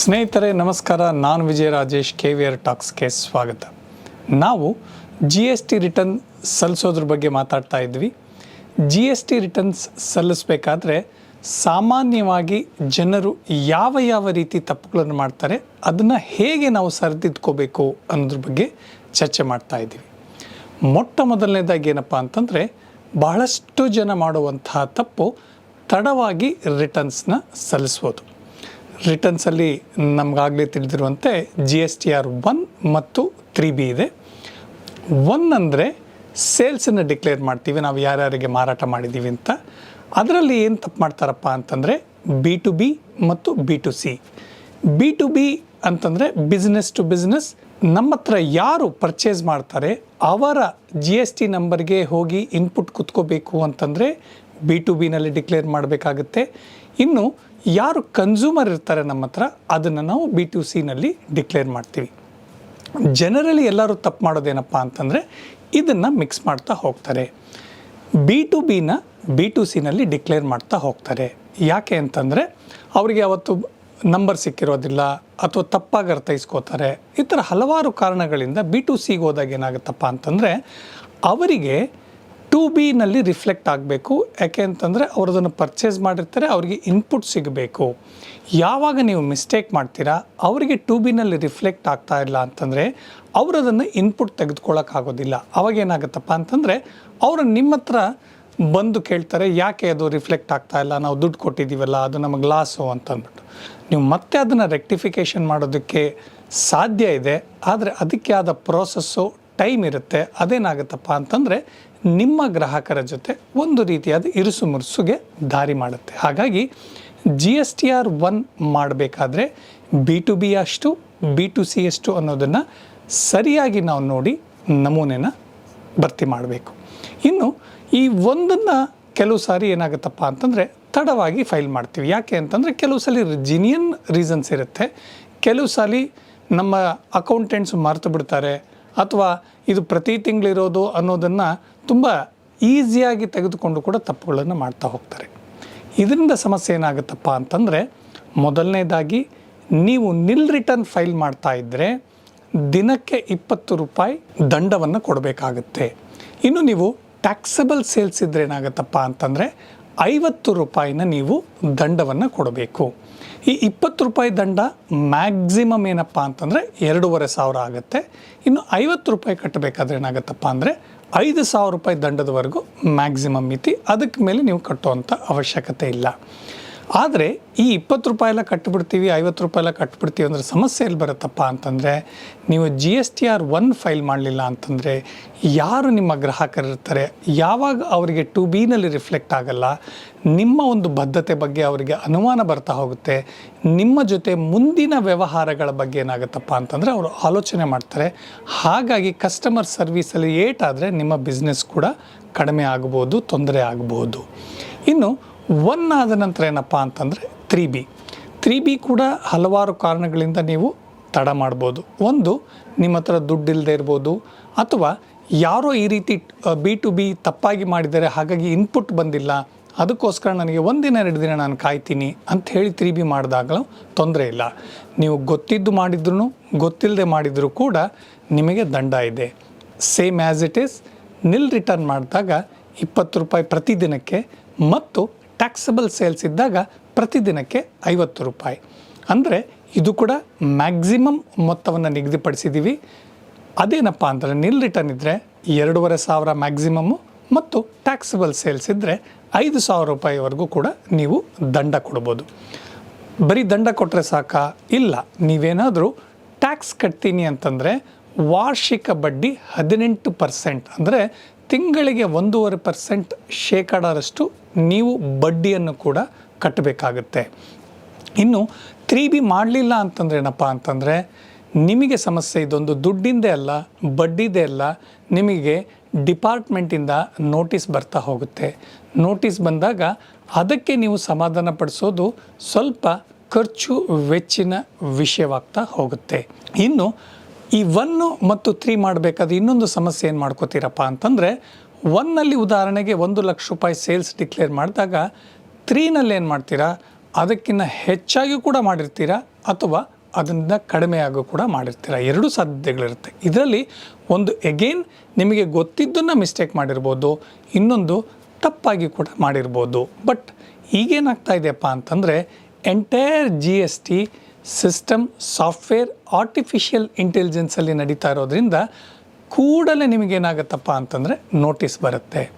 ಸ್ನೇಹಿತರೆ, ನಮಸ್ಕಾರ. ನಾನು Vijaya Rajesh K V R ಟಾಕ್ಸ್ಗೆ ಸ್ವಾಗತ. ನಾವು ಜಿ ಎಸ್ ಟಿ ರಿಟರ್ನ್ ಸಲ್ಲಿಸೋದ್ರ ಬಗ್ಗೆ ಮಾತಾಡ್ತಾ ಇದ್ವಿ. ಜಿ ಎಸ್ ಟಿ ರಿಟರ್ನ್ಸ್ ಸಲ್ಲಿಸಬೇಕಾದ್ರೆ ಸಾಮಾನ್ಯವಾಗಿ ಜನರು ಯಾವ ಯಾವ ರೀತಿ ತಪ್ಪುಗಳನ್ನು ಮಾಡ್ತಾರೆ, ಅದನ್ನು ಹೇಗೆ ನಾವು ಸರಿದಿದ್ಕೋಬೇಕು ಅನ್ನೋದ್ರ ಬಗ್ಗೆ ಚರ್ಚೆ ಮಾಡ್ತಾ ಇದ್ದೀವಿ. ಮೊಟ್ಟ ಮೊದಲನೇದಾಗಿ ಏನಪ್ಪ ಅಂತಂದರೆ, ಬಹಳಷ್ಟು ಜನ ಮಾಡುವಂತಹ ತಪ್ಪು ತಡವಾಗಿ ರಿಟರ್ನ್ಸ್ನ ಸಲ್ಲಿಸ್ಬೋದು ರಿಟರ್ನ್ಸಲ್ಲಿ ನಮಗಾಗಲೇ ತಿಳಿದಿರುವಂತೆ G S T R one ಮತ್ತು ತ್ರೀ ಬಿ ಇದೆ. ಒನ್ ಅಂದರೆ ಸೇಲ್ಸನ್ನು ಡಿಕ್ಲೇರ್ ಮಾಡ್ತೀವಿ. ನಾವು ಯಾರ್ಯಾರಿಗೆ ಮಾರಾಟ ಮಾಡಿದ್ದೀವಿ ಅಂತ. ಅದರಲ್ಲಿ ಏನು ತಪ್ಪು ಮಾಡ್ತಾರಪ್ಪ ಅಂತಂದರೆ ಬಿ ಟು ಬಿ ಮತ್ತು B to C B to B ಅಂತಂದರೆ ಬಿಸ್ನೆಸ್ ಟು ಬಿಸ್ನೆಸ್ ನಮ್ಮ ಹತ್ರ ಯಾರು ಪರ್ಚೇಸ್ ಮಾಡ್ತಾರೆ, ಅವರ ಜಿ ಎಸ್ ಟಿ ನಂಬರ್ಗೆ ಹೋಗಿ ಇನ್ಪುಟ್ ಕುತ್ಕೋಬೇಕು ಅಂತಂದರೆ ಬಿ ಟು ಬಿನಲ್ಲಿ ಡಿಕ್ಲೇರ್ ಮಾಡಬೇಕಾಗುತ್ತೆ. ಇನ್ನು ಯಾರು ಕನ್ಸ್ಯೂಮರ್ ಇರ್ತಾರೆ ನಮ್ಮ ಹತ್ರ, ಅದನ್ನು ನಾವು ಬಿ ಟು ಸಿನಲ್ಲಿ ಡಿಕ್ಲೇರ್ ಮಾಡ್ತೀವಿ. ಜನರಲಿ ಎಲ್ಲರೂ ತಪ್ಪು ಮಾಡೋದೇನಪ್ಪ ಅಂತಂದರೆ, ಇದನ್ನು ಮಿಕ್ಸ್ ಮಾಡ್ತಾ ಹೋಗ್ತಾರೆ. ಬಿ ಟು ಬಿನ ಬಿ ಟು ಸಿನಲ್ಲಿ ಡಿಕ್ಲೇರ್ ಮಾಡ್ತಾ ಹೋಗ್ತಾರೆ. ಯಾಕೆ ಅಂತಂದರೆ, ಅವರಿಗೆ ಅವತ್ತು ನಂಬರ್ ಸಿಕ್ಕಿರೋದಿಲ್ಲ, ಅಥವಾ ತಪ್ಪಾಗಿ ಅರ್ಥೈಸ್ಕೋತಾರೆ. ಈ ಥರ ಹಲವಾರು ಕಾರಣಗಳಿಂದ ಬಿ ಟು ಸಿಗೆ ಹೋದಾಗ ಏನಾಗುತ್ತಪ್ಪ ಅಂತಂದರೆ, ಅವರಿಗೆ ಟು ಬಿನಲ್ಲಿ ರಿಫ್ಲೆಕ್ಟ್ ಆಗಬೇಕು. ಯಾಕೆ ಅಂತಂದರೆ ಅವ್ರು ಅದನ್ನು ಪರ್ಚೇಸ್ ಮಾಡಿರ್ತಾರೆ, ಅವರಿಗೆ ಇನ್ಪುಟ್ ಸಿಗಬೇಕು. ಯಾವಾಗ ನೀವು ಮಿಸ್ಟೇಕ್ ಮಾಡ್ತೀರಾ, ಅವರಿಗೆ ಟು ಬಿನಲ್ಲಿ ರಿಫ್ಲೆಕ್ಟ್ ಆಗ್ತಾ ಇಲ್ಲ ಅಂತಂದರೆ ಅವರು ಅದನ್ನು ಇನ್ಪುಟ್ ತೆಗೆದುಕೊಳ್ಳೋಕ್ಕಾಗೋದಿಲ್ಲ ಅವಾಗ ಏನಾಗುತ್ತಪ್ಪ ಅಂತಂದರೆ ಅವರು ನಿಮ್ಮ ಹತ್ರ ಬಂದು ಕೇಳ್ತಾರೆ, ಯಾಕೆ ಅದು ರಿಫ್ಲೆಕ್ಟ್ ಆಗ್ತಾ ಇಲ್ಲ, ನಾವು ದುಡ್ಡು ಕೊಟ್ಟಿದ್ದೀವಲ್ಲ, ಅದು ನಮಗೆ ಲಾಸು ಅಂತ ಅಂದ್ಬಿಟ್ಟು. ನೀವು ಮತ್ತೆ ಅದನ್ನು ರೆಕ್ಟಿಫಿಕೇಷನ್ ಮಾಡೋದಕ್ಕೆ ಸಾಧ್ಯ ಇದೆ, ಆದರೆ ಅದಕ್ಕೆ ಆದ ಪ್ರೋಸೆಸ್ಸು ಟೈಮ್ ಇರುತ್ತೆ, ಅದೇನಾಗುತ್ತಪ್ಪ ಅಂತಂದರೆ ನಿಮ್ಮ ಗ್ರಾಹಕರ ಜೊತೆ ಒಂದು ರೀತಿಯಾದ ಇರುಸು ಮುರುಸುಗೆ ದಾರಿ ಮಾಡುತ್ತೆ. ಹಾಗಾಗಿ G S T R one ಮಾಡಬೇಕಾದ್ರೆ ಬಿ ಟು ಬಿ ಅಷ್ಟು ಬಿ ಟು ಸಿ ಅಷ್ಟು ಅನ್ನೋದನ್ನು ಸರಿಯಾಗಿ ನಾವು ನೋಡಿ ನಮೂನೆನ ಭರ್ತಿ ಮಾಡಬೇಕು. ಇನ್ನು ಈ ಒಂದನ್ನು ಕೆಲವು ಸಾರಿ ಏನಾಗುತ್ತಪ್ಪ ಅಂತಂದರೆ ತಡವಾಗಿ ಫೈಲ್ ಮಾಡ್ತೀವಿ. ಯಾಕೆ ಅಂತಂದರೆ ಕೆಲವು ಸಲ ಜಿನಿಯನ್ ರೀಸನ್ಸ್ ಇರುತ್ತೆ. ಕೆಲವು ಸಲ ನಮ್ಮ ಅಕೌಂಟೆಂಟ್ಸ್ ಮರೆತು ಬಿಡ್ತಾರೆ. ಅಥವಾ ಇದು ಪ್ರತಿ ತಿಂಗಳಿರೋದು ಅನ್ನೋದನ್ನು ತುಂಬ ಈಸಿಯಾಗಿ ತೆಗೆದುಕೊಂಡು ಕೂಡ ತಪ್ಪುಗಳನ್ನು ಮಾಡ್ತಾ ಹೋಗ್ತಾರೆ. ಇದರಿಂದ ಸಮಸ್ಯೆ ಏನಾಗುತ್ತಪ್ಪ ಅಂತಂದರೆ, ಮೊದಲನೇದಾಗಿ ನೀವು ನಿಲ್ ರಿಟರ್ನ್ ಫೈಲ್ ಮಾಡ್ತಾ ಇದ್ದರೆ ದಿನಕ್ಕೆ ಇಪ್ಪತ್ತು ರೂಪಾಯಿ ದಂಡವನ್ನು ಕೊಡಬೇಕಾಗುತ್ತೆ. ಇನ್ನು ನೀವು ಟ್ಯಾಕ್ಸಬಲ್ ಸೇಲ್ಸ್ ಇದ್ರೆ ಏನಾಗುತ್ತಪ್ಪ ಅಂತಂದರೆ ಐವತ್ತು ರೂಪಾಯಿನ ನೀವು ದಂಡವನ್ನು ಕೊಡಬೇಕು. ಈ ಇಪ್ಪತ್ತು ರೂಪಾಯಿ ದಂಡ ಮ್ಯಾಕ್ಸಿಮಮ್ ಏನಪ್ಪ ಅಂತಂದರೆ ಎರಡೂವರೆ ಸಾವಿರ ಆಗುತ್ತೆ. ಇನ್ನು ಐವತ್ತು ರೂಪಾಯಿ ಕಟ್ಟಬೇಕಾದ್ರೆ ಏನಾಗುತ್ತಪ್ಪ ಅಂದರೆ ಐದು ಸಾವಿರ ರೂಪಾಯಿ ದಂಡದವರೆಗೂ ಮ್ಯಾಕ್ಸಿಮಮ್ ಮಿತಿ ಅದಕ್ಕೆ ಮೇಲೆ ನೀವು ಕಟ್ಟುವಂಥ ಅವಶ್ಯಕತೆ ಇಲ್ಲ. ಆದರೆ ಈ ಇಪ್ಪತ್ತು ರೂಪಾಯಿ ಎಲ್ಲ ಕಟ್ಬಿಡ್ತೀವಿ, ಐವತ್ತು ರೂಪಾಯಿ ಎಲ್ಲ ಕಟ್ಬಿಡ್ತೀವಿ ಅಂದರೆ ಸಮಸ್ಯೆ ಎಲ್ಲಿ ಬರುತ್ತಪ್ಪ ಅಂತಂದರೆ ನೀವು G S T R one file ಮಾಡಲಿಲ್ಲ ಅಂತಂದರೆ ಯಾರು ನಿಮ್ಮ ಗ್ರಾಹಕರಿರ್ತಾರೆ ಯಾವಾಗ ಅವರಿಗೆ ಟು ಬಿನಲ್ಲಿ ರಿಫ್ಲೆಕ್ಟ್ ಆಗಲ್ಲ? ನಿಮ್ಮ ಒಂದು ಬದ್ಧತೆ ಬಗ್ಗೆ ಅವರಿಗೆ ಅನುಮಾನ ಬರ್ತಾ ಹೋಗುತ್ತೆ. ನಿಮ್ಮ ಜೊತೆ ಮುಂದಿನ ವ್ಯವಹಾರಗಳ ಬಗ್ಗೆ ಏನಾಗುತ್ತಪ್ಪ ಅಂತಂದರೆ ಅವರು ಆಲೋಚನೆ ಮಾಡ್ತಾರೆ. ಹಾಗಾಗಿ ಕಸ್ಟಮರ್ ಸರ್ವೀಸಲ್ಲಿ ಏಟಾದರೆ ನಿಮ್ಮ ಬಿಸ್ನೆಸ್ ಕೂಡ ಕಡಿಮೆ ಆಗ್ಬೋದು, ತೊಂದರೆ ಆಗಬಹುದು ಇನ್ನು ಒನ್ ಆದ ನಂತರ ಏನಪ್ಪ ಅಂತಂದರೆ ತ್ರೀ ಬಿ. ತ್ರೀ ಬಿ ಕೂಡ ಹಲವಾರು ಕಾರಣಗಳಿಂದ ನೀವು ತಡ ಮಾಡ್ಬೋದು. ಒಂದು, ನಿಮ್ಮ ಹತ್ರ ದುಡ್ಡು ಇಲ್ಲದೆ ಇರ್ಬೋದು, ಅಥವಾ ಯಾರೋ ಈ ರೀತಿ ಬಿ ಟು ಬಿ ತಪ್ಪಾಗಿ ಮಾಡಿದ್ದಾರೆ, ಹಾಗಾಗಿ ಇನ್ಪುಟ್ ಬಂದಿಲ್ಲ, ಅದಕ್ಕೋಸ್ಕರ ನನಗೆ ಒಂದಿನ, ಎರಡು ದಿನ ನಾನು ಕಾಯ್ತೀನಿ ಅಂತ ಹೇಳಿ ತ್ರೀ ಬಿ ಮಾಡಿದಾಗಲೂ ತೊಂದರೆ ಇಲ್ಲ. ನೀವು ಗೊತ್ತಿದ್ದು ಮಾಡಿದ್ರು ಗೊತ್ತಿಲ್ಲದೆ ಮಾಡಿದರೂ ಕೂಡ ನಿಮಗೆ ದಂಡ ಇದೆ. Same as it is nil return ಮಾಡಿದಾಗ ಇಪ್ಪತ್ತು ರೂಪಾಯಿ ಪ್ರತಿದಿನಕ್ಕೆ, ಮತ್ತು ಟ್ಯಾಕ್ಸಬಲ್ ಸೇಲ್ಸ್ ಇದ್ದಾಗ ಪ್ರತಿದಿನಕ್ಕೆ ಐವತ್ತು ರೂಪಾಯಿ. ಅಂದರೆ ಇದು ಕೂಡ ಮ್ಯಾಕ್ಸಿಮಮ್ ಮೊತ್ತವನ್ನು ನಿಗದಿಪಡಿಸಿದ್ದೀವಿ ಅದೇನಪ್ಪ ಅಂದರೆ ನಿಲ್ ರಿಟರ್ನ್ ಇದ್ದರೆ ಎರಡೂವರೆ ಸಾವಿರ ಮ್ಯಾಕ್ಸಿಮಮ್ಮು ಮತ್ತು ಟ್ಯಾಕ್ಸಬಲ್ ಸೇಲ್ಸ್ ಇದ್ದರೆ ಐದು ಸಾವಿರ ರೂಪಾಯಿವರೆಗೂ ಕೂಡ ನೀವು ದಂಡ ಕೊಡ್ಬೋದು. ಬರೀ ದಂಡ ಕೊಟ್ಟರೆ ಸಾಕಾ? ಇಲ್ಲ. ನೀವೇನಾದರೂ ಟ್ಯಾಕ್ಸ್ ಕಟ್ತೀನಿ ಅಂತಂದರೆ ವಾರ್ಷಿಕ ಬಡ್ಡಿ ಹದಿನೆಂಟು ಪರ್ಸೆಂಟ್ ಅಂದರೆ ತಿಂಗಳಿಗೆ ಒಂದೂವರೆ ಪರ್ಸೆಂಟ್ ಶೇಕಡಾರಷ್ಟು ನೀವು ಬಡ್ಡಿಯನ್ನು ಕೂಡ ಕಟ್ಟಬೇಕಾಗುತ್ತೆ. ಇನ್ನು ತ್ರೀ ಬಿ ಮಾಡಲಿಲ್ಲ ಅಂತಂದ್ರೆ ಏನಪ್ಪ ಅಂತಂದರೆ ನಿಮಗೆ ಸಮಸ್ಯೆ ಇದೊಂದು ದುಡ್ಡಿಂದೇ ಅಲ್ಲ, ಬಡ್ಡಿದೇ ಅಲ್ಲ, ನಿಮಗೆ ಡಿಪಾರ್ಟ್ಮೆಂಟಿಂದ ನೋಟಿಸ್ ಬರ್ತಾ ಹೋಗುತ್ತೆ. ನೋಟಿಸ್ ಬಂದಾಗ ಅದಕ್ಕೆ ನೀವು ಸಮಾಧಾನ ಪಡಿಸೋದು ಸ್ವಲ್ಪ ಖರ್ಚು ವೆಚ್ಚಿನ ವಿಷಯವಾಗ್ತಾ ಹೋಗುತ್ತೆ. ಇನ್ನು ಈ ಒನ್ನು ಮತ್ತು ತ್ರೀ ಮಾಡಬೇಕಾದ್ರೆ ಇನ್ನೊಂದು ಸಮಸ್ಯೆ ಏನು ಮಾಡ್ಕೋತೀರಪ್ಪ ಅಂತಂದರೆ ಒನ್ನಲ್ಲಿ ಉದಾಹರಣೆಗೆ ಒಂದು ಲಕ್ಷ ರೂಪಾಯಿ ಸೇಲ್ಸ್ ಡಿಕ್ಲೇರ್ ಮಾಡಿದಾಗ ತ್ರೀನಲ್ಲಿ ಏನು ಮಾಡ್ತೀರಾ? ಅದಕ್ಕಿಂತ ಹೆಚ್ಚಾಗಿ ಕೂಡ ಮಾಡಿರ್ತೀರಾ? ಅಥವಾ ಅದರಿಂದ ಕಡಿಮೆ ಆಗೂ ಕೂಡ ಮಾಡಿರ್ತೀರ? ಎರಡೂ ಸಾಧ್ಯತೆಗಳಿರುತ್ತೆ. ಇದರಲ್ಲಿ ಒಂದು ಎಗೇನ್ ನಿಮಗೆ ಗೊತ್ತಿದ್ದನ್ನು ಮಿಸ್ಟೇಕ್ ಮಾಡಿರ್ಬೋದು, ಇನ್ನೊಂದು ತಪ್ಪಾಗಿ ಕೂಡ ಮಾಡಿರ್ಬೋದು. ಬಟ್ ಈಗೇನಾಗ್ತಾ ಇದೆಯಪ್ಪ ಅಂತಂದರೆ entire G S T system software artificial ಇಂಟೆಲಿಜೆನ್ಸಲ್ಲಿ ನಡೀತಾ ಇರೋದ್ರಿಂದ ಕೂಡಲೇ ನಿಮಗೇನಾಗತ್ತಪ್ಪ ಅಂತಂದರೆ ನೋಟಿಸ್ ಬರುತ್ತೆ.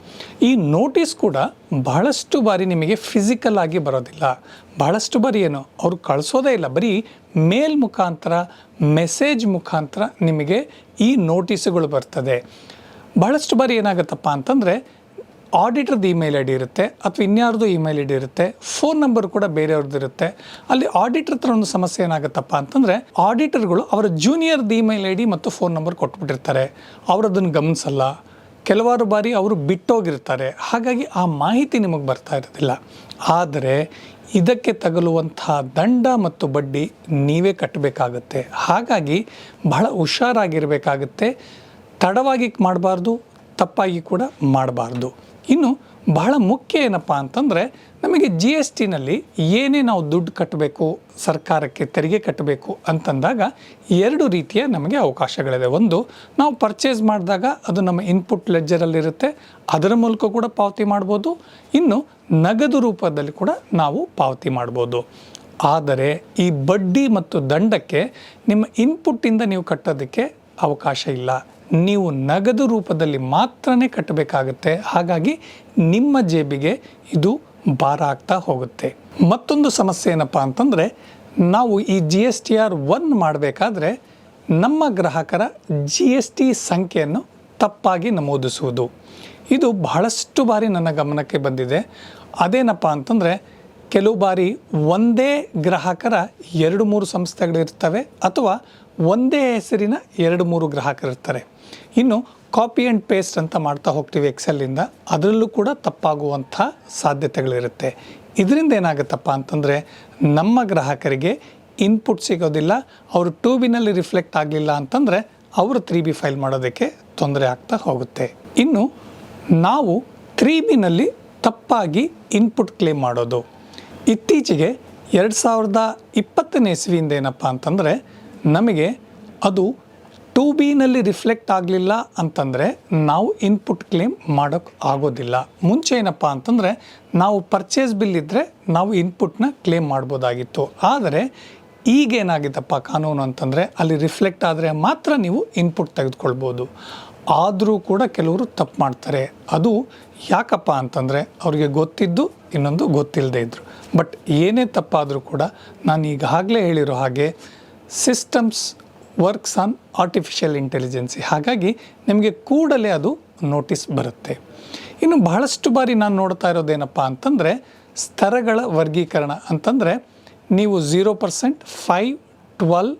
ಈ ನೋಟಿಸ್ ಕೂಡ ಬಹಳಷ್ಟು ಬಾರಿ ನಿಮಗೆ ಫಿಸಿಕಲ್ ಆಗಿ ಬರೋದಿಲ್ಲ. ಬಹಳಷ್ಟು ಬಾರಿ ಏನು? ಅವರು ಕಳಿಸೋದೇ ಇಲ್ಲ. ಬರೀ ಮೇಲ್ ಮುಖಾಂತರ ಮೆಸೇಜ್ ಮುಖಾಂತರ ನಿಮಗೆ ಈ ನೋಟಿಸ್ಗಳು ಬರ್ತದೆ. ಬಹಳಷ್ಟು ಬಾರಿ ಏನಾಗುತ್ತಪ್ಪ ಅಂತಂದರೆ ಆಡಿಟರ್ದು ಇಮೇಲ್ ಐ ಡಿ ಇರುತ್ತೆ ಅಥವಾ ಇನ್ಯಾರ್ದು ಇಮೇಲ್ ಐ ಡಿ ಇರುತ್ತೆ, ಫೋನ್ ನಂಬರ್ ಕೂಡ ಬೇರೆಯವ್ರದ್ದು ಇರುತ್ತೆ. ಅಲ್ಲಿ ಆಡಿಟರ್ ಹತ್ರ ಒಂದು ಸಮಸ್ಯೆ ಏನಾಗುತ್ತಪ್ಪ ಅಂತಂದರೆ ಆಡಿಟರ್ಗಳು ಅವರ ಜೂನಿಯರ್ದು ಇಮೇಲ್ ಐ ಡಿ ಮತ್ತು ಫೋನ್ ನಂಬರ್ ಕೊಟ್ಬಿಟ್ಟಿರ್ತಾರೆ. ಅವರು ಅದನ್ನು ಗಮನಿಸಲ್ಲ. ಕೆಲವಾರು ಬಾರಿ ಅವರು ಬಿಟ್ಟೋಗಿರ್ತಾರೆ. ಹಾಗಾಗಿ ಆ ಮಾಹಿತಿ ನಿಮಗೆ ಬರ್ತಾ ಇರೋದಿಲ್ಲ. ಆದರೆ ಇದಕ್ಕೆ ತಗಲುವಂತಹ ದಂಡ ಮತ್ತು ಬಡ್ಡಿ ನೀವೇ ಕಟ್ಟಬೇಕಾಗತ್ತೆ. ಹಾಗಾಗಿ ಬಹಳ ಹುಷಾರಾಗಿರಬೇಕಾಗತ್ತೆ. ತಡವಾಗಿ ಮಾಡಬಾರ್ದು, ತಪ್ಪಾಗಿ ಕೂಡ ಮಾಡಬಾರ್ದು. ಇನ್ನು ಬಹಳ ಮುಖ್ಯ ಏನಪ್ಪ ಅಂತಂದರೆ ನಮಗೆ ಜಿ ಎಸ್ ಟಿನಲ್ಲಿ ಏನೇ ನಾವು ದುಡ್ಡು ಕಟ್ಟಬೇಕು ಸರ್ಕಾರಕ್ಕೆ ತೆರಿಗೆ ಕಟ್ಟಬೇಕು ಅಂತಂದಾಗ ಎರಡು ರೀತಿಯ ನಮಗೆ ಅವಕಾಶಗಳಿದೆ. ಒಂದು, ನಾವು ಪರ್ಚೇಸ್ ಮಾಡಿದಾಗ ಅದು ನಮ್ಮ ಇನ್ಪುಟ್ ಲೆಜ್ಜರಲ್ಲಿರುತ್ತೆ ಅದರ ಮೂಲಕ ಕೂಡ ಪಾವತಿ ಮಾಡ್ಬೋದು. ಇನ್ನು ನಗದು ರೂಪದಲ್ಲಿ ಕೂಡ ನಾವು ಪಾವತಿ ಮಾಡ್ಬೋದು. ಆದರೆ ಈ ಬಡ್ಡಿ ಮತ್ತು ದಂಡಕ್ಕೆ ನಿಮ್ಮ ಇನ್ಪುಟ್ಟಿಂದ ನೀವು ಕಟ್ಟೋದಕ್ಕೆ ಅವಕಾಶ ಇಲ್ಲ. ನೀವು ನಗದು ರೂಪದಲ್ಲಿ ಮಾತ್ರ ಕಟ್ಟಬೇಕಾಗುತ್ತೆ. ಹಾಗಾಗಿ ನಿಮ್ಮ ಜೇಬಿಗೆ ಇದು ಭಾರ ಆಗ್ತಾ ಹೋಗುತ್ತೆ. ಮತ್ತೊಂದು ಸಮಸ್ಯೆ ಏನಪ್ಪ ಅಂತಂದರೆ, ನಾವು ಈ G S T R one ಮಾಡಬೇಕಾದ್ರೆ ನಮ್ಮ ಗ್ರಾಹಕರ ಜಿ ಎಸ್ ಟಿ ಸಂಖ್ಯೆಯನ್ನು ತಪ್ಪಾಗಿ ನಮೂದಿಸುವುದು. ಇದು ಬಹಳಷ್ಟು ಬಾರಿ ನನ್ನ ಗಮನಕ್ಕೆ ಬಂದಿದೆ. ಅದೇನಪ್ಪ ಅಂತಂದರೆ, ಕೆಲವು ಬಾರಿ ಒಂದೇ ಗ್ರಾಹಕರ ಎರಡು ಮೂರು ಸಂಸ್ಥೆಗಳಿರ್ತವೆ ಅಥವಾ ಒಂದೇ ಹೆಸರಿನ ಎರಡು ಮೂರು ಗ್ರಾಹಕರಿರ್ತಾರೆ. ಇನ್ನು ಕಾಪಿ ಆ್ಯಂಡ್ ಪೇಸ್ಟ್ ಅಂತ ಮಾಡ್ತಾ ಹೋಗ್ತೀವಿ ಎಕ್ಸೆಲ್ಲಿಂದ ಅದರಲ್ಲೂ ಕೂಡ ತಪ್ಪಾಗುವಂಥ ಸಾಧ್ಯತೆಗಳಿರುತ್ತೆ. ಇದರಿಂದ ಏನಾಗುತ್ತಪ್ಪ ಅಂತಂದರೆ, ನಮ್ಮ ಗ್ರಾಹಕರಿಗೆ ಇನ್ಪುಟ್ ಸಿಗೋದಿಲ್ಲ, ಅವರು ಟೂ ಬಿನಲ್ಲಿ ರಿಫ್ಲೆಕ್ಟ್ ಆಗಲಿಲ್ಲ ಅಂತಂದರೆ, ಅವರು ತ್ರೀ ಬಿ ಫೈಲ್ ಮಾಡೋದಕ್ಕೆ ತೊಂದರೆ ಆಗ್ತಾ ಹೋಗುತ್ತೆ. ಇನ್ನು ನಾವು ತ್ರೀ ಬಿನಲ್ಲಿ ತಪ್ಪಾಗಿ ಇನ್ಪುಟ್ ಕ್ಲೇಮ್ ಮಾಡೋದು. ಇತ್ತೀಚೆಗೆ ಎರಡು ಸಾವಿರದ ಇಪ್ಪತ್ತನೇ ಇಸ್ವಿಯಿಂದ ಏನಪ್ಪ ಅಂತಂದರೆ, ನಮಗೆ ಅದು ಟು ಬಿನಲ್ಲಿ ರಿಫ್ಲೆಕ್ಟ್ ಆಗಲಿಲ್ಲ ಅಂತಂದರೆ ನಾವು ಇನ್ಪುಟ್ ಕ್ಲೇಮ್ ಮಾಡೋಕ್ಕೆ ಆಗೋದಿಲ್ಲ. ಮುಂಚೆ ಏನಪ್ಪ ಅಂತಂದರೆ ನಾವು ಪರ್ಚೇಸ್ ಬಿಲ್ ಇದ್ದರೆ ನಾವು ಇನ್ಪುಟ್ನ ಕ್ಲೇಮ್ ಮಾಡ್ಬೋದಾಗಿತ್ತು. ಆದರೆ ಈಗೇನಾಗಿದ್ದಪ್ಪ ಕಾನೂನು ಅಂತಂದರೆ ಅಲ್ಲಿ ರಿಫ್ಲೆಕ್ಟ್ ಆದರೆ ಮಾತ್ರ ನೀವು ಇನ್ಪುಟ್ ತೆಗೆದುಕೊಳ್ಬೋದು. ಆದರೂ ಕೂಡ ಕೆಲವರು ತಪ್ಪು ಮಾಡ್ತಾರೆ. ಅದು ಯಾಕಪ್ಪ ಅಂತಂದರೆ ಅವ್ರಿಗೆ ಗೊತ್ತಿದ್ದು ಇನ್ನೊಂದು ಗೊತ್ತಿಲ್ಲದೆ ಇದ್ದರು ಬಟ್ ಏನೇ ತಪ್ಪಾದರೂ ಕೂಡ ನಾನು ಈಗಾಗಲೇ ಹೇಳಿರೋ ಹಾಗೆ, systems works on artificial intelligence ಹಾಗಾಗಿ ನಿಮಗೆ ಕೂಡಲೇ ಅದು ನೋಟಿಸ್ ಬರುತ್ತೆ. ಇನ್ನು ಬಹಳಷ್ಟು ಬಾರಿ ನಾನು ನೋಡ್ತಾ ಇರೋದೇನಪ್ಪ ಅಂತಂದರೆ, ಸ್ತರಗಳ ವರ್ಗೀಕರಣ. ಅಂತಂದರೆ, ನೀವು zero percent five twelve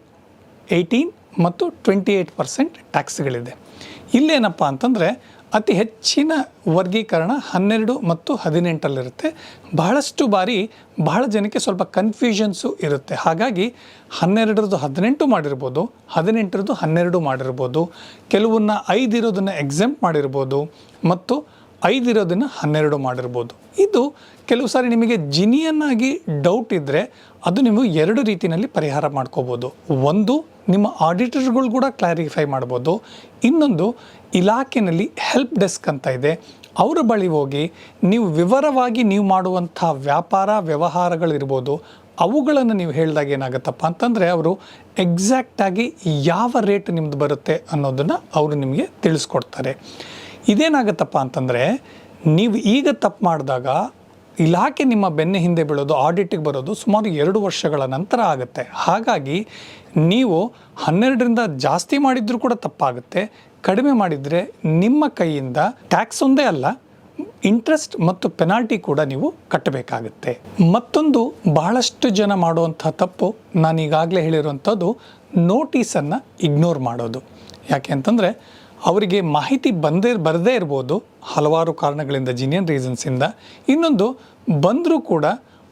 eighteen ಮತ್ತು ಟ್ವೆಂಟಿ ಏಯ್ಟ್ ಪರ್ಸೆಂಟ್ ಟ್ಯಾಕ್ಸ್ಗಳಿದೆ ಇಲ್ಲೇನಪ್ಪ ಅಂತಂದರೆ ಅತಿ ಹೆಚ್ಚಿನ ವರ್ಗೀಕರಣ ಹನ್ನೆರಡು ಮತ್ತು ಹದಿನೆಂಟಲ್ಲಿರುತ್ತೆ ಬಹಳಷ್ಟು ಬಾರಿ ಬಹಳ ಜನಕ್ಕೆ ಸ್ವಲ್ಪ ಕನ್ಫ್ಯೂಷನ್ಸು ಇರುತ್ತೆ. ಹಾಗಾಗಿ ಹನ್ನೆರಡರದ್ದು ಹದಿನೆಂಟು ಮಾಡಿರ್ಬೋದು, ಹದಿನೆಂಟರದ್ದು ಹನ್ನೆರಡು ಮಾಡಿರ್ಬೋದು, ಕೆಲವನ್ನ ಐದಿರೋದನ್ನು ಎಕ್ಸೆಂಪ್ಟ್ ಮಾಡಿರ್ಬೋದು ಮತ್ತು ಐದಿರೋದನ್ನು ಹನ್ನೆರಡು ಮಾಡಿರ್ಬೋದು. ಇದು ಕೆಲವು ಸಾರಿ ನಿಮಗೆ ಜಿನಿಯನ್ನಾಗಿ ಡೌಟ್ ಇದ್ದರೆ ಅದು ನೀವು ಎರಡು ರೀತಿಯಲ್ಲಿ ಪರಿಹಾರ ಮಾಡ್ಕೋಬೋದು. ಒಂದು, ನಿಮ್ಮ ಆಡಿಟರ್ಗಳು ಕೂಡ ಕ್ಲಾರಿಫೈ ಮಾಡ್ಬೋದು. ಇನ್ನೊಂದು ಇಲಾಖೆಯಲ್ಲಿ ಹೆಲ್ಪ್ ಡೆಸ್ಕ್ ಅಂತ ಇದೆ. ಅವರ ಬಳಿ ಹೋಗಿ ನೀವು ವಿವರವಾಗಿ ನೀವು ಮಾಡುವಂಥ ವ್ಯಾಪಾರ ವ್ಯವಹಾರಗಳಿರ್ಬೋದು, ಅವುಗಳನ್ನು ನೀವು ಹೇಳಿದಾಗ ಏನಾಗುತ್ತಪ್ಪ ಅಂತಂದರೆ ಅವರು ಎಕ್ಸಾಕ್ಟಾಗಿ ಯಾವ ರೇಟ್ ನಿಮ್ಮದು ಬರುತ್ತೆ ಅನ್ನೋದನ್ನು ಅವರು ನಿಮಗೆ ತಿಳಿಸ್ಕೊಡ್ತಾರೆ. ಇದೇನಾಗುತ್ತಪ್ಪ ಅಂತಂದರೆ, ನೀವು ಈಗ ತಪ್ಪು ಮಾಡಿದಾಗ ಇಲಾಖೆ ನಿಮ್ಮ ಬೆನ್ನೆ ಹಿಂದೆ ಬೀಳೋದು ಆಡಿಟಿಗೆ ಬರೋದು ಸುಮಾರು ಎರಡು ವರ್ಷಗಳ ನಂತರ ಆಗುತ್ತೆ. ಹಾಗಾಗಿ ನೀವು ಹನ್ನೆರಡರಿಂದ ಜಾಸ್ತಿ ಮಾಡಿದರೂ ಕೂಡ ತಪ್ಪಾಗುತ್ತೆ. ಕಡಿಮೆ ಮಾಡಿದರೆ ನಿಮ್ಮ ಕೈಯಿಂದ ಟ್ಯಾಕ್ಸ್ ಒಂದೇ ಅಲ್ಲ ಇಂಟ್ರೆಸ್ಟ್ ಮತ್ತು ಪೆನಾಲ್ಟಿ ಕೂಡ ನೀವು ಕಟ್ಟಬೇಕಾಗುತ್ತೆ. ಮತ್ತೊಂದು, ಬಹಳಷ್ಟು ಜನ ಮಾಡುವಂಥ ತಪ್ಪು ನಾನು ಈಗಾಗಲೇ ಹೇಳಿರುವಂಥದ್ದು ನೋಟಿಸನ್ನು ಇಗ್ನೋರ್ ಮಾಡೋದು. ಯಾಕೆ ಅಂತಂದರೆ ಅವರಿಗೆ ಮಾಹಿತಿ ಬಂದೇ, ಬರದೇ ಇರ್ಬೋದು, ಹಲವಾರು ಕಾರಣಗಳಿಂದ ಜಿನಿಯನ್ ರೀಸನ್ಸಿಂದ ಇನ್ನೊಂದು, ಬಂದರೂ ಕೂಡ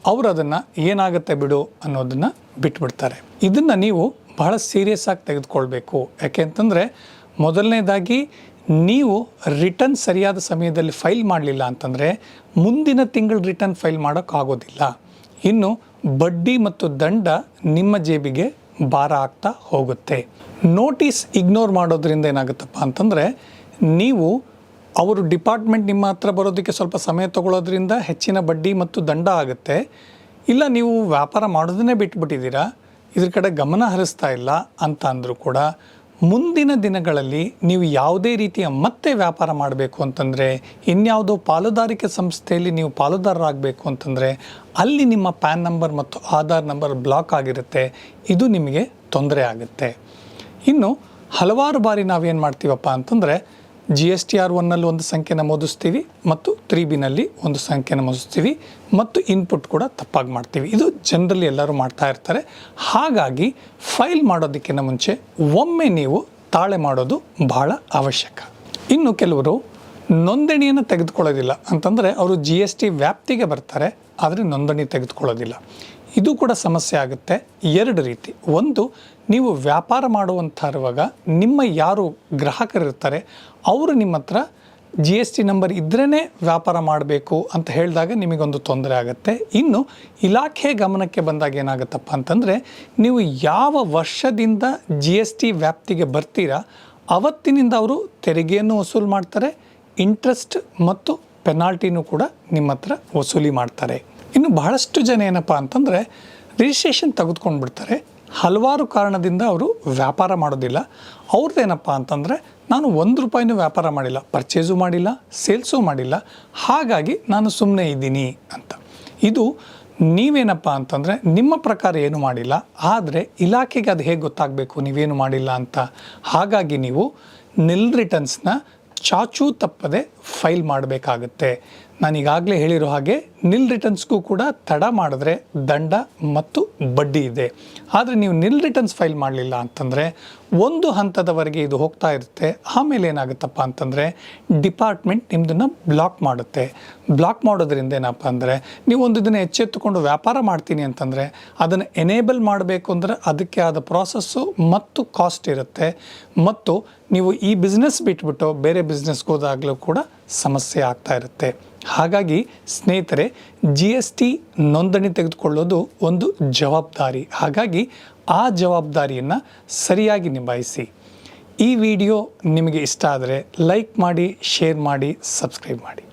ಅವರು ಅದನ್ನು ಏನಾಗುತ್ತೆ ಬಿಡು ಅನ್ನೋದನ್ನು ಬಿಟ್ಬಿಡ್ತಾರೆ. ಇದನ್ನು ನೀವು ಬಹಳ ಸೀರಿಯಸ್ ಆಗಿ ತೆಗೆದುಕೊಳ್ಬೇಕು. ಯಾಕೆ ಅಂತಂದರೆ, ಮೊದಲನೇದಾಗಿ ನೀವು ರಿಟರ್ನ್ ಸರಿಯಾದ ಸಮಯದಲ್ಲಿ ಫೈಲ್ ಮಾಡಲಿಲ್ಲ ಅಂತಂದರೆ, ಮುಂದಿನ ತಿಂಗಳು ರಿಟರ್ನ್ ಫೈಲ್ ಮಾಡೋಕ್ಕಾಗೋದಿಲ್ಲ. ಇನ್ನು ಬಡ್ಡಿ ಮತ್ತು ದಂಡ ನಿಮ್ಮ ಜೇಬಿಗೆ ಭಾರ ಆಗ್ತಾ ಹೋಗುತ್ತೆ. ನೋಟಿಸ್ ಇಗ್ನೋರ್ ಮಾಡೋದ್ರಿಂದ ಏನಾಗುತ್ತಪ್ಪ ಅಂತಂದರೆ, ನೀವು ಅವರು ಡಿಪಾರ್ಟ್ಮೆಂಟ್ ನಿಮ್ಮ ಹತ್ರ ಬರೋದಕ್ಕೆ ಸ್ವಲ್ಪ ಸಮಯ ತಗೊಳ್ಳೋದ್ರಿಂದ ಹೆಚ್ಚಿನ ಬಡ್ಡಿ ಮತ್ತು ದಂಡ ಆಗುತ್ತೆ. ಇಲ್ಲ, ನೀವು ವ್ಯಾಪಾರ ಮಾಡೋದನ್ನೇ ಬಿಟ್ಬಿಟ್ಟಿದ್ದೀರಾ, ಇದ್ರ ಕಡೆ ಗಮನ ಹರಿಸ್ತಾ ಇಲ್ಲ ಅಂತ ಅಂದರೂ ಕೂಡ ಮುಂದಿನ ದಿನಗಳಲ್ಲಿ ನೀವು ಯಾವುದೇ ರೀತಿಯ ಮತ್ತೆ ವ್ಯಾಪಾರ ಮಾಡಬೇಕು ಅಂತಂದರೆ, ಇನ್ಯಾವುದೋ ಪಾಲುದಾರಿಕೆ ಸಂಸ್ಥೆಯಲ್ಲಿ ನೀವು ಪಾಲುದಾರರಾಗಬೇಕು ಅಂತಂದರೆ, ಅಲ್ಲಿ ನಿಮ್ಮ ಪ್ಯಾನ್ ನಂಬರ್ ಮತ್ತು ಆಧಾರ್ ನಂಬರ್ ಬ್ಲಾಕ್ ಆಗಿರುತ್ತೆ. ಇದು ನಿಮಗೆ ತೊಂದರೆ ಆಗುತ್ತೆ. ಇನ್ನು ಹಲವಾರು ಬಾರಿ ನಾವೇನು ಮಾಡ್ತೀವಪ್ಪ ಅಂತಂದರೆ ಜಿ ಎಸ್ ಟಿ ಆರ್ ಒನ್ನಲ್ಲಿ ಒಂದು ಸಂಖ್ಯೆ ನಮೂದಿಸ್ತೀವಿ ಮತ್ತು ತ್ರೀ ಬಿನಲ್ಲಿ ಒಂದು ಸಂಖ್ಯೆ ನಮೂದಿಸ್ತೀವಿ ಮತ್ತು ಇನ್ಪುಟ್ ಕೂಡ ತಪ್ಪಾಗಿ ಮಾಡ್ತೀವಿ. ಇದು ಜನರಲಿ ಎಲ್ಲರೂ ಮಾಡ್ತಾ ಇರ್ತಾರೆ. ಹಾಗಾಗಿ ಫೈಲ್ ಮಾಡೋದಕ್ಕಿಂತ ಮುಂಚೆ ಒಮ್ಮೆ ನೀವು ತಾಳೆ ಮಾಡೋದು ಬಹಳ ಅವಶ್ಯಕ. ಇನ್ನು ಕೆಲವರು ನೋಂದಣಿಯನ್ನು ತೆಗೆದುಕೊಳ್ಳೋದಿಲ್ಲ. ಅಂತಂದರೆ ಅವರು ಜಿ ಎಸ್ ಟಿ ವ್ಯಾಪ್ತಿಗೆ ಬರ್ತಾರೆ, ಆದರೆ ನೋಂದಣಿ ತೆಗೆದುಕೊಳ್ಳೋದಿಲ್ಲ. ಇದು ಕೂಡ ಸಮಸ್ಯೆ ಆಗುತ್ತೆ. ಎರಡು ರೀತಿ. ಒಂದು, ನೀವು ವ್ಯಾಪಾರ ಮಾಡುವಂಥ ಇರುವಾಗ ನಿಮ್ಮ ಯಾರು ಗ್ರಾಹಕರಿರ್ತಾರೆ, ಅವರು ನಿಮ್ಮ ಹತ್ರ ಜಿ ಎಸ್ ಟಿ ನಂಬರ್ ಇದ್ರೇ ವ್ಯಾಪಾರ ಮಾಡಬೇಕು ಅಂತ ಹೇಳಿದಾಗ ನಿಮಗೊಂದು ತೊಂದರೆ ಆಗುತ್ತೆ. ಇನ್ನು, ಇಲಾಖೆ ಗಮನಕ್ಕೆ ಬಂದಾಗ ಏನಾಗುತ್ತಪ್ಪ ಅಂತಂದರೆ, ನೀವು ಯಾವ ವರ್ಷದಿಂದ ಜಿ ಎಸ್ ಟಿ ವ್ಯಾಪ್ತಿಗೆ ಬರ್ತೀರಾ, ಅವತ್ತಿನಿಂದ ಅವರು ತೆರಿಗೆಯನ್ನು ವಸೂಲು ಮಾಡ್ತಾರೆ ಇಂಟ್ರೆಸ್ಟ್ ಮತ್ತು ಪೆನಾಲ್ಟಿನೂ ಕೂಡ ನಿಮ್ಮ ಹತ್ರ ವಸೂಲಿ ಮಾಡ್ತಾರೆ. ಇನ್ನು ಬಹಳಷ್ಟು ಜನ ಏನಪ್ಪ ಅಂತಂದರೆ ರಿಜಿಸ್ಟ್ರೇಷನ್ ತೆಗೆದುಕೊಂಡು ಬಿಡ್ತಾರೆ. ಹಲವಾರು ಕಾರಣದಿಂದ ಅವರು ವ್ಯಾಪಾರ ಮಾಡೋದಿಲ್ಲ. ಅವ್ರದ್ದೇನಪ್ಪ ಅಂತಂದರೆ ನಾನು ಒಂದು ರೂಪಾಯಿನೂ ವ್ಯಾಪಾರ ಮಾಡಿಲ್ಲ ಪರ್ಚೇಸು ಮಾಡಿಲ್ಲ ಸೇಲ್ಸು ಮಾಡಿಲ್ಲ. ಹಾಗಾಗಿ ನಾನು ಸುಮ್ಮನೆ ಇದ್ದೀನಿ ಅಂತ. ಇದು ನೀವೇನಪ್ಪ ಅಂತಂದರೆ ನಿಮ್ಮ ಪ್ರಕಾರ ಏನು ಮಾಡಿಲ್ಲ, ಆದರೆ ಇಲಾಖೆಗೆ ಅದು ಹೇಗೆ ಗೊತ್ತಾಗಬೇಕು ನೀವೇನು ಮಾಡಿಲ್ಲ ಅಂತ. ಹಾಗಾಗಿ ನೀವು ನಿಲ್ ರಿಟರ್ನ್ಸ್ನ ಚಾಚೂ ತಪ್ಪದೆ ಫೈಲ್ ಮಾಡಬೇಕಾಗತ್ತೆ. ನಾನು ಈಗಾಗಲೇ ಹೇಳಿರೋ ಹಾಗೆ ನಿಲ್ ರಿಟರ್ನ್ಸ್ಗೂ ಕೂಡ ತಡ ಮಾಡಿದ್ರೆ ದಂಡ ಮತ್ತು ಬಡ್ಡಿ ಇದೆ. ಆದರೆ ನೀವು ನಿಲ್ ರಿಟರ್ನ್ಸ್ ಫೈಲ್ ಮಾಡಲಿಲ್ಲ ಅಂತಂದರೆ ಒಂದು ಹಂತದವರೆಗೆ ಇದು ಹೋಗ್ತಾ ಇರುತ್ತೆ. ಆಮೇಲೆ ಏನಾಗುತ್ತಪ್ಪ ಅಂತಂದರೆ ಡಿಪಾರ್ಟ್ಮೆಂಟ್ ನಿಮ್ಮದನ್ನು ಬ್ಲಾಕ್ ಮಾಡುತ್ತೆ. ಬ್ಲಾಕ್ ಮಾಡೋದ್ರಿಂದ ಏನಪ್ಪ ಅಂದರೆ ನೀವು ಒಂದು ದಿನ ಎಚ್ಚೆತ್ತುಕೊಂಡು ವ್ಯಾಪಾರ ಮಾಡ್ತೀನಿ ಅಂತಂದರೆ ಅದನ್ನು ಎನೇಬಲ್ ಮಾಡಬೇಕು ಅಂದರೆ ಅದಕ್ಕೆ ಆದ ಪ್ರಾಸೆಸ್ಸು ಮತ್ತು ಕಾಸ್ಟ್ ಇರುತ್ತೆ. ಮತ್ತು ನೀವು ಈ ಬಿಸ್ನೆಸ್ ಬಿಟ್ಬಿಟ್ಟು ಬೇರೆ ಬಿಸ್ನೆಸ್ಗೆ ಹೋದಾಗಲೂ ಕೂಡ ಸಮಸ್ಯೆ ಆಗ್ತಾ ಇರುತ್ತೆ. ಹಾಗಾಗಿ ಸ್ನೇಹಿತರೆ ಜಿ ಎಸ್ ಟಿ ನೋಂದಣಿ ತೆಗೆದುಕೊಳ್ಳೋದು ಒಂದು ಜವಾಬ್ದಾರಿ. ಹಾಗಾಗಿ ಆ ಜವಾಬ್ದಾರಿಯನ್ನು ಸರಿಯಾಗಿ ನಿಭಾಯಿಸಿ. ಈ ವಿಡಿಯೋ ನಿಮಗೆ ಇಷ್ಟ ಆದರೆ ಲೈಕ್ ಮಾಡಿ, ಶೇರ್ ಮಾಡಿ, ಸಬ್ಸ್ಕ್ರೈಬ್ ಮಾಡಿ.